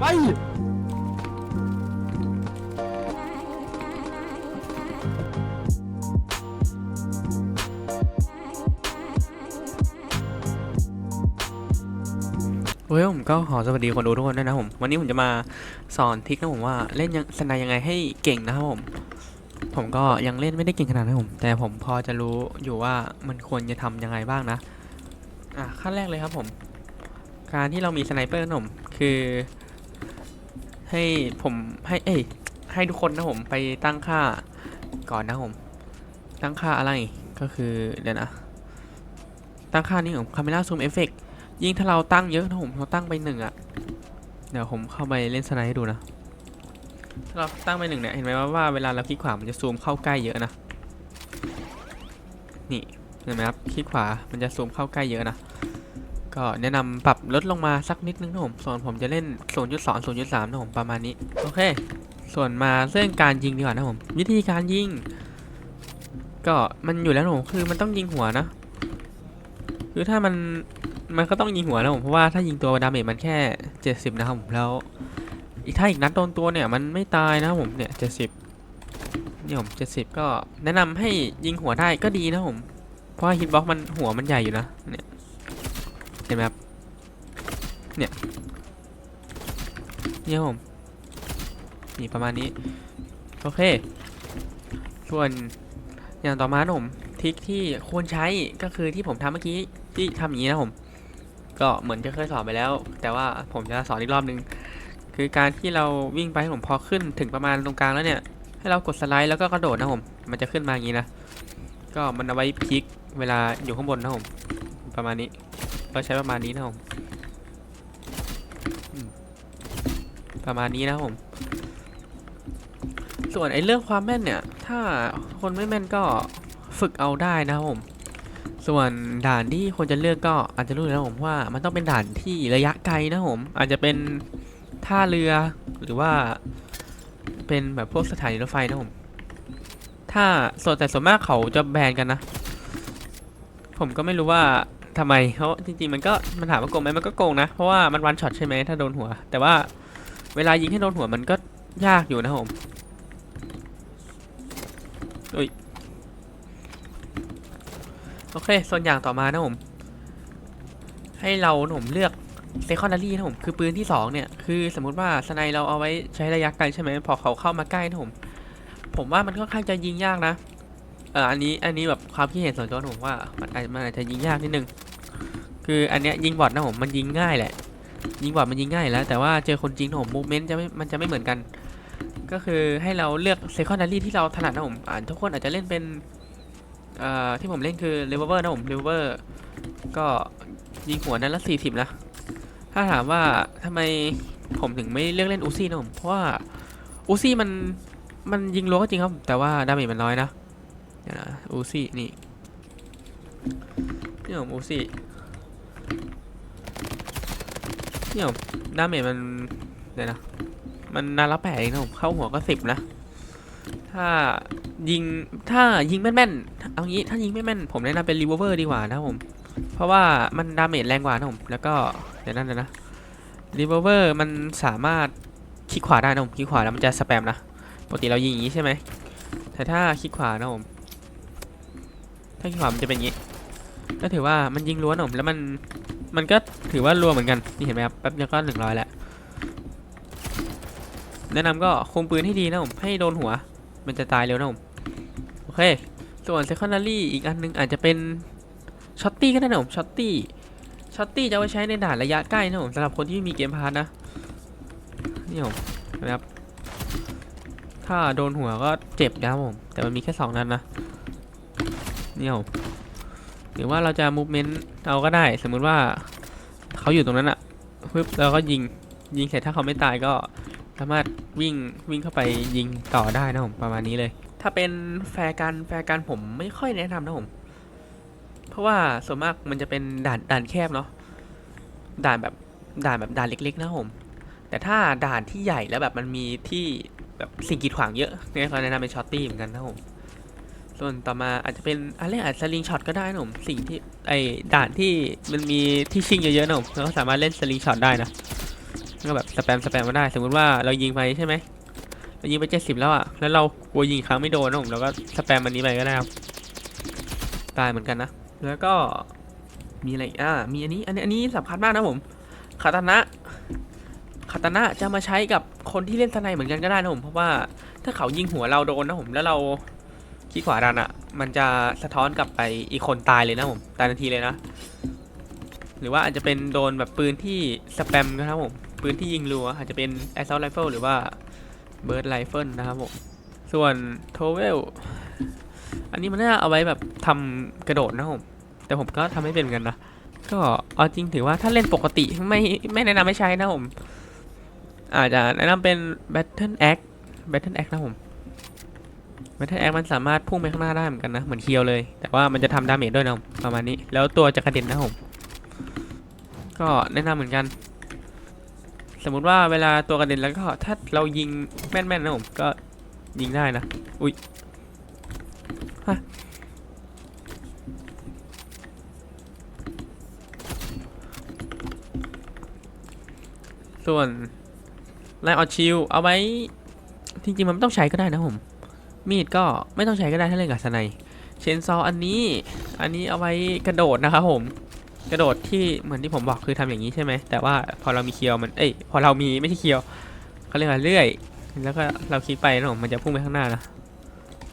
ไปเฮ้ยผมก็ขอสวัสดีคนดูทุกคนด้วยนะผม วันนี้ผมจะมาสอนทริคนะผมว่าเล่นยังสนายยังไงให้เก่งนะครับผม ผมก็ยังเล่นไม่ได้เก่งขนาดนั้นผม แต่ผมพอจะรู้อยู่ว่ามันควรจะทำยังไงบ้างนะ อะขั้นแรกเลยครับผม การที่เรามีสไนเปอร์นะผมคือ ให้ผมให้เอ้ยให้ทุกคนนะผมไปตั้งค่าก่อนนะผม ตั้งค่าอะไรก็คือเดี๋ยวนะ ตั้งค่านี้ของ Camera Zoom Effect ยิ่งถ้าเราตั้งเยอะนะผมเราตั้งไปหนึ่งอะเดี๋ยวผมเข้าไปเล่นสไนด์ให้ดูนะถ้าเราตั้งไปหนึ่งเนี่ยเห็นไหมว่าว่าเวลาเราคลิกขวามันจะซูมเข้าใกล้เยอะนะนี่เห็นไหมครับคลิกขวามันจะซูมเข้าใกล้เยอะนะ ก็แนะนำปรับลดลงมาสักนิดนึงนะผมส่วนผมจะเล่น 0.2 0.3นะผมประมาณนี้ โอเค ส่วนมาเรื่องการยิงดีกว่านะผม วิธีการยิง ก็มันอยู่แล้วนะผมคือมันต้องยิงหัวนะ คือถ้ามันมันก็ต้องยิงหัวนะผมเพราะว่าถ้ายิงตัวดาเมจมันแค่ 70 นะครับผมแล้ว อีกถ้าอีกนัดโดนตัวเนี่ยมันไม่ตายนะครับผมเนี่ย 70เนี่ยผม70 ก็แนะนำให้ยิงหัวได้ก็ดีนะผม เพราะฮิตบ็อกมันหัวมันใหญ่อยู่นะเนี่ย ห็นไหมครับ เนี่ย เนี่ยผม นี่ประมาณนี้ โอเค ส่วนอย่างต่อมาผมทริคที่ควรใช้ก็คือที่ผมทำเมื่อกี้ที่ทำอย่างนี้นะผม ก็เหมือนจะเคยสอนไปแล้ว แต่ว่าผมจะสอนอีกรอบนึง คือการที่เราวิ่งไปผมพอขึ้นถึงประมาณตรงกลางแล้วเนี่ย ให้เรากดสไลด์แล้วก็กระโดดนะผม มันจะขึ้นมาอย่างนี้นะ ก็มันเอาไว้พลิกเวลาอยู่ข้างบนนะผม ประมาณนี้ ก็ใช้ประมาณนี้นะผมประมาณนี้นะผม ส่วนไอ้เรื่องความแม่นเนี่ย ถ้าคนไม่แม่นก็ฝึกเอาได้นะครับผม ส่วนด่านที่ควรจะเลือกก็อาจจะรู้อยู่แล้วผมว่า มันต้องเป็นด่านที่ระยะไกลนะผม อาจจะเป็นท่าเรือหรือว่าเป็นแบบพวกสถานีรถไฟนะผม ถ้าส่วนแต่ส่วนมากเขาจะแบนกันนะ ผมก็ไม่รู้ว่า ทำไมเพราะจริงๆมันก็มันถามว่าโกงไหมมันก็โกงนะ เพราะว่ามันวันช็อตใช่ไหมถ้าโดนหัว แต่ว่าเวลายิงให้โดนหัวมันก็ยากอยู่นะครับผมโอเคส่วนอย่างต่อมานะผม ให้เรานะผมเลือกเซคอนดารี่นะผม คือปืนที่สองเนี่ย คือสมมติว่าสไนเราเอาไว้ใช้ระยะไกลใช่ไหมพอเขาเข้ามาใกล้นะผม ผมว่ามันค่อนข้างจะยิงยากนะ เอออันนี้อันนี้แบบความคิดเห็นส่วนตัวผมว่ามันอาจมันอาจจะยิงยากนิดนึงคืออันเนี้ยยิงบอทนะผมมันยิงง่ายแหละ ยิงบอทมันยิงง่ายแล้ว แต่ว่าเจอคนจริงนะผมมูเมนต์จะไม่มันจะไม่เหมือนกัน ก็คือให้เราเลือกเซคอนดารี่ที่เราถนัดนะผมอ่านทุกคนอาจจะเล่นเป็นเอ่อที่ผมเล่นคือ r e v o l v e r นะผม r e v o l v e r ก็ยิงหัวนั้นละ40นะถ้าถามว่าทำไมผมถึงไม่เลือกเล่นอูซี่นะผมเพราะว่าอูซี่มันมันยิงรัวก็จริงครับ แต่ว่าดาเมจมันน้อยนะ เดี๋ยวนะอูซี่นี่นี่ผมอูซี่นี่ผมดาเมจมันเดี๋ยวนะมันนาละแปดเองนะผมเข้าหัวก็สิบนะ ถ้ายิงถ้ายิงแม่นๆเอางี้ถ้ายิงไม่แม่นผมแนะนำเป็นรีเวอร์ดีกว่านะผม เพราะว่ามันดาเมจแรงกว่านะผม แล้วก็เดี๋ยวนั่นนะนะรีเวอร์มันสามารถคลิกขวาได้นะผมคลิกขวาแล้วมันจะสแปมนะปกติเรายิงอย่างนี้ใช่ไหมแต่ถ้าคลิกขวานะผม ถ้าคลิกขวามันจะเป็นอย่างนี้ ก็ถือว่ามันยิงล้วนนะผมแล้วมันมันก็ถือว่ารัวเหมือนกัน นี่เห็นไหมครับแป๊บเดียวก็หนึ่งร้อยแล้ว แนะนำก็คุมปืนให้ดีนะผมให้โดนหัว มันจะตายเร็วนะผมโอเค ส่วน secondary อีกอันนึงอาจจะเป็นช็อตตี้ก็ได้นะผมช็อตตี้ช็อตตี้จะเอาไว้ใช้ในด่านระยะใกล้นะผมสำหรับคนที่มีเกมพาร์ทนะนี่ผมนะครับ ถ้าโดนหัวก็เจ็บนะผม แต่มันมีแค่สองนัดนนะ เนี่ผมหรือว่าเราจะ movement เอาก็ได้ สมมุติว่าเขาอยู่ตรงนั้นอะปึ๊บแล้วก็ยิงยิงเสร็จถ้าเขาไม่ตายก็สามารถวิ่งวิ่งเข้าไปยิงต่อได้นะผมประมาณนี้เลย ถ้าเป็นแฟร์กันแฟร์กันผมไม่ค่อยแนะนำนะผม เพราะว่าส่วนมากมันจะเป็นด่านด่านแคบเนาะด่านแบบด่านแบบด่านเล็ก ๆ นะผม แต่ถ้าด่านที่ใหญ่แล้วแบบมันมีที่แบบสิ่งกีดขวางเยอะเนี่ยเขาแนะนำเป็นช็อตตี้เหมือนกันนะผม ส่วนต่อมาอาจจะเป็นอะไรอาจสลิงช็อตก็ได้นะผมสิ่งที่ไอด่านที่มันมีที่ชิงเยอะๆนะผมเราก็สามารถเล่นสลิงช็อตได้นะก็แบบสแปมสแปมมาได้ สมมติว่าเรายิงไปใช่ไหมเรายิงไปเจ็ดสิบแล้วอะแล้วเรากลัวยิงครั้งไม่โดนนะผมเราก็สแปมอันนี้ไปก็ได้ครับตายเหมือนกันนะ แล้วก็มีอะไรอ่ามีอันนี้อันนี้อันนี้สำคัญมากนะผมคาตานะคาตานะจะมาใช้กับคนที่เล่นสไนเหมือนกันก็ได้นะผมเพราะว่าถ้าเขายิงหัวเราโดนนะผมแล้วเรา คลิกขวาดันอะ มันจะสะท้อนกลับไปอีกคนตายเลยนะผมตายทันทีเลยนะ หรือว่าอาจจะเป็นโดนแบบปืนที่สแปมนะครับผมปืนที่ยิงรัวอาจจะเป็น assault rifle หรือว่า bird rifle นะครับผมส่วน t o w e l อันนี้มันน่าเอาไว้แบบทำกระโดดนะผมแต่ผมก็ทำไม่เป็นกันนะก็เอาจริงถือว่าถ้าเล่นปกติไม่ไม่แนะนำไม่ใช้นะผมอาจจะแนะนำเป็น battle axe battle axe นะผม battle axe มันสามารถพุ่งไปข้างหน้าได้เหมือนกันนะ เหมือนเคียวเลย แต่ว่ามันจะทำดาเมจด้วยนะประมาณนี้ แล้วตัวจะกระเด็นนะผม ก็แนะนำเหมือนกัน สมมุติว่าเวลาตัวกระเด็นแล้วก็ถ้าเรายิงแม่นๆนะผมก็ยิงได้นะ อุ้ยส่วนไลออชิลเอาไว้ จริงๆ มันไม่ต้องใช้ก็ได้นะผม มีดก็ไม่ต้องใช้ก็ได้ถ้าเล่นกับสไนเชนซออันนี้ อันนี้เอาไว้กระโดดนะครับผม กระโดดที่เหมือนที่ผมบอกคือทำอย่างนี้ใช่ไหม แต่ว่าพอเรามีเคียวมัน เอ้ย พอเรามีไม่ใช่เคียวเขาเรียกว่าเลื่อย แล้วก็เราคลิกไปนะผมมันจะพุ่งไปข้างหน้านะ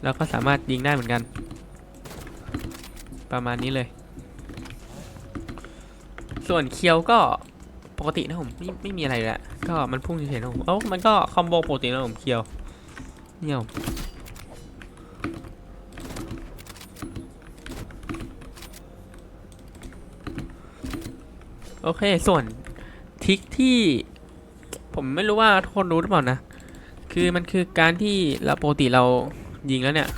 เราก็สามารถยิงได้เหมือนกัน ประมาณนี้เลย ส่วนเคียวก็ปกตินะผมไม่ไม่มีอะไรเละก็มันพุ่งเฉยๆนะผมเอ้ามันก็คอมโบปกตินะผมเคียวเนี่ย โอเค ส่วนทิกที่ ผมไม่รู้ว่าทุกคนรู้หรือเปล่านะ คือมันคือการที่เราปกติเรายิงแล้วเนี่ย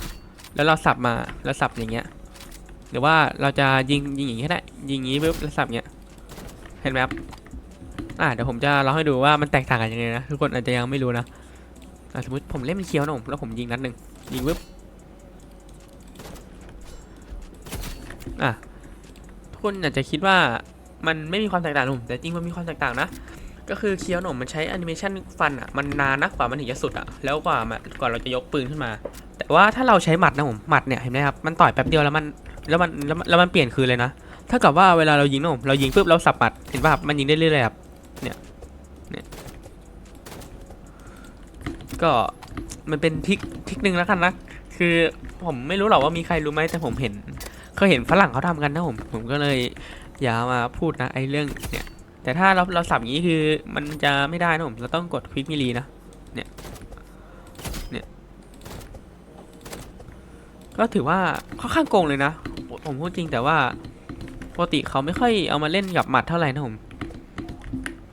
แล้วเราสับมาแล้วสับอย่างเงี้ย หรือว่าเราจะยิงยิงอย่างงี้ก็ได้ยิงอย่างงี้ปุ๊บแล้วสับเงี้ย เห็นไหมครับอ่าเดี๋ยวผมจะลองให้ดูว่ามันแตกต่างกันยังไงนะทุกคนอาจจะยังไม่รู้นะอะสมมติผมเล่นเป็นเคียวนะผมแล้วผมยิงนัดหนึ่งยิงปุ๊บอะทุกคนอาจจะคิดว่า มันไม่มีความแตกต่างหนะผมแต่จริงมันมีความแตกต่างนะ ก็คือเคียวหนุ่มมันใช้แอนิเมชันฟันอะมันนานนะกว่ามันถึงจะสุดอะแล้วกว่ามันกว่าเราจะยกปืนขึ้นมา แต่ว่าถ้าเราใช้หมัดนะผมหมัดเนี่ยเห็นไหมครับมันต่อยแป๊บเดียวแล้วมันแล้วมันแล้วมันเปลี่ยนคืนเลยนะถ้ากับว่าเวลาเรายิงนะผมเรายิงปุ๊บเราสับหมัดเห็นป่ะมันยิงได้เรื่อยๆครับเนี่ยเนี่ยก็มันเป็นทิกทิกหนึ่งแล้วกันนะคือผมไม่รู้หรอกว่ามีใครรู้ไหมแต่ผมเห็นเคยเห็นฝรั่งเขาทำกันนะผมผมก็เลย อย่ามาพูดนะไอเรื่องเนี่ย แต่ถ้าเราเราสับอย่างนี้คือมันจะไม่ได้นะผม เราต้องกดควิกมิลีนะ เนี่ย เนี่ย ก็ถือว่าค่อนข้างโกงเลยนะ ผมพูดจริงแต่ว่าปกติเขาไม่ค่อยเอามาเล่นกับหมัดเท่าไหร่นะผม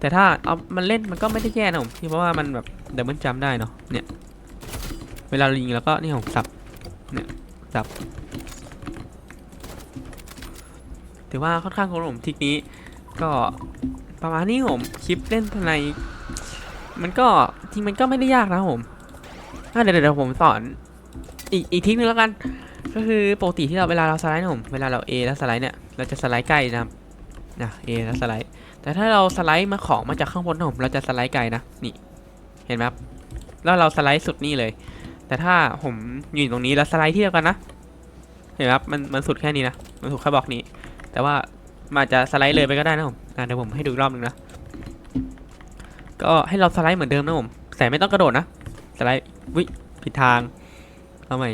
แต่ถ้าเอามันเล่นมันก็ไม่ได้แย่นะผมที่เพราะว่ามันแบบเดบิลจัมได้เนาะ เนี่ย เวลาเรายิงแล้วก็นี่ผมสับ เนี่ย สับ ถือว่าค่อนข้างโกงผมทิกนี้ ก็ประมาณนี้ผมคลิปเล่นทนายมันก็จริงมันก็ไม่ได้ยากนะผมเดี๋ยวเดี๋ยวผมสอนอีกอีกทริคนึงแล้วกัน ก็คือปกติที่เราเวลาเราสไลด์นะผมเวลาเรา A แล้วสไลด์เนี่ยเราจะสไลด์ใกล้นะนะ A แล้วสไลด์ แต่ถ้าเราสไลด์มาของมาจากข้างบนนะผมเราจะสไลด์ไกลนะนี่เห็นไหมครับแล้วเราสไลด์สุดนี่เลย แต่ถ้าผมอยู่ตรงนี้แล้วสไลด์ที่เดียวกันนะเห็นไหมครับมันมันสุดแค่นี้นะมันสุดแค่บล็อกนี้ แต่ว่ามันอาจจะสไลด์เลยไปก็ได้นะผมเดี๋ยวผมให้ดูรอบหนึงนะ ก็ให้เราสไลด์เหมือนเดิมนะผม แต่ไม่ต้องกระโดดนะ สไลด์ วิผิดทางเอาใหม่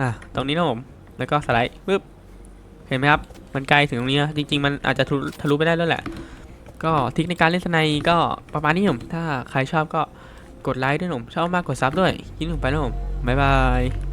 อะตรงนี้นะผม แล้วก็สไลด์ปึ๊บ เห็นไหมครับ มันไกลถึงตรงนี้นะ จริง ๆ มันอาจจะทะลุทะลุไปได้แล้วแหละ ก็ทิคในการเล่นสไนด์ก็ประมาณนี้ผม ถ้าใครชอบก็กดไลค์ด้วยผม ชอบมากกดซับด้วย ยินดีไปนะผม บ๊ายบาย